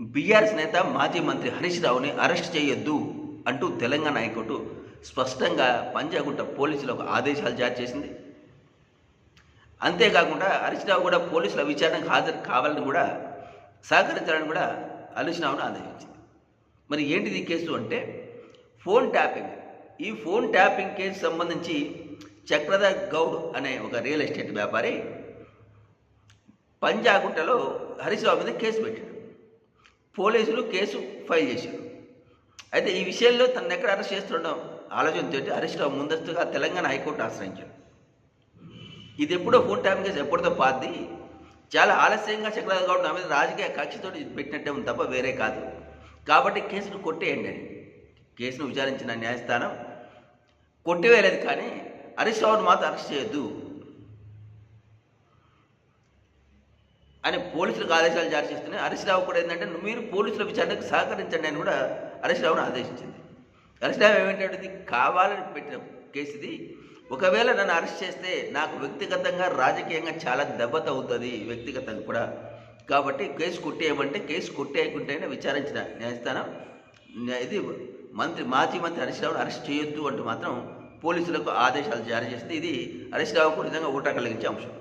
BRS నేత మాజీ మంత్రి హరీష్ రావుని అరెస్ట్ చేయొద్దు అంటూ తెలంగాణ హైకోర్టు స్పష్టంగా పంజాగుట్ట పోలీసులకు ఆదేశాలు జారీ చేసింది. అంతేకాకుండా హరీష్ రావు కూడా పోలీసుల విచారణకు హాజరు కావాలని కూడా సహకరించాలని కూడా హరీష్ రావును ఆదేశించింది. మరి ఏంటిది కేసు అంటే ఫోన్ ట్యాపింగ్. ఈ ఫోన్ ట్యాపింగ్ కేసు సంబంధించి చక్రధర్ గౌడ్ అనే ఒక రియల్ ఎస్టేట్ వ్యాపారి పంజాగుట్టలో హరీష్ రావు మీద కేసు పెట్టాడు. పోలీసులు కేసు ఫైల్ చేశారు. అయితే ఈ విషయంలో తనను ఎక్కడ అరెస్ట్ చేస్తుండడం ఆలోచనతో హరీష్ రావు ముందస్తుగా తెలంగాణ హైకోర్టు ఆశ్రయించాడు ఇది ఎప్పుడో ఫోన్ టైం కేసు ఎప్పుడుతో పాది. చాలా ఆలస్యంగా చక్రవర్తి గౌడ్ నా మీద రాజకీయ కక్షతో పెట్టినట్టే ఉంది తప్ప వేరే కాదు. కాబట్టి కేసును కొట్టేయండి అని. కేసును విచారించిన న్యాయస్థానం కొట్టివేయలేదు కానీ హరీష్ రావును మాత్రం అరెస్ట్ చేయొద్దు. అని పోలీసులకు ఆదేశాలు జారీ చేస్తున్నాయి. హరీష్రావు కూడా ఏంటంటే మీరు పోలీసుల విచారణకు సహకరించండి అని కూడా హరీష్రావును ఆదేశించింది. హరీష్రావు ఏమిటంటే కావాలని పెట్టిన కేసు ఇది ఒకవేళ నన్ను అరెస్ట్ చేస్తే నాకు వ్యక్తిగతంగా రాజకీయంగా చాలా దెబ్బతవుతుంది వ్యక్తిగతంగా కూడా. కాబట్టి కేసు కొట్టేయమంటే కేసు కొట్టేయకుంటేనే విచారించిన న్యాయస్థానం ఇది మంత్రి మాజీ మంత్రి హరీష్ రావును అరెస్ట్ చేయొద్దు అంటూ మాత్రం పోలీసులకు ఆదేశాలు జారీ చేస్తే ఇది హరీష్ రావుకు నిజంగా ఊట కలిగించే అంశం.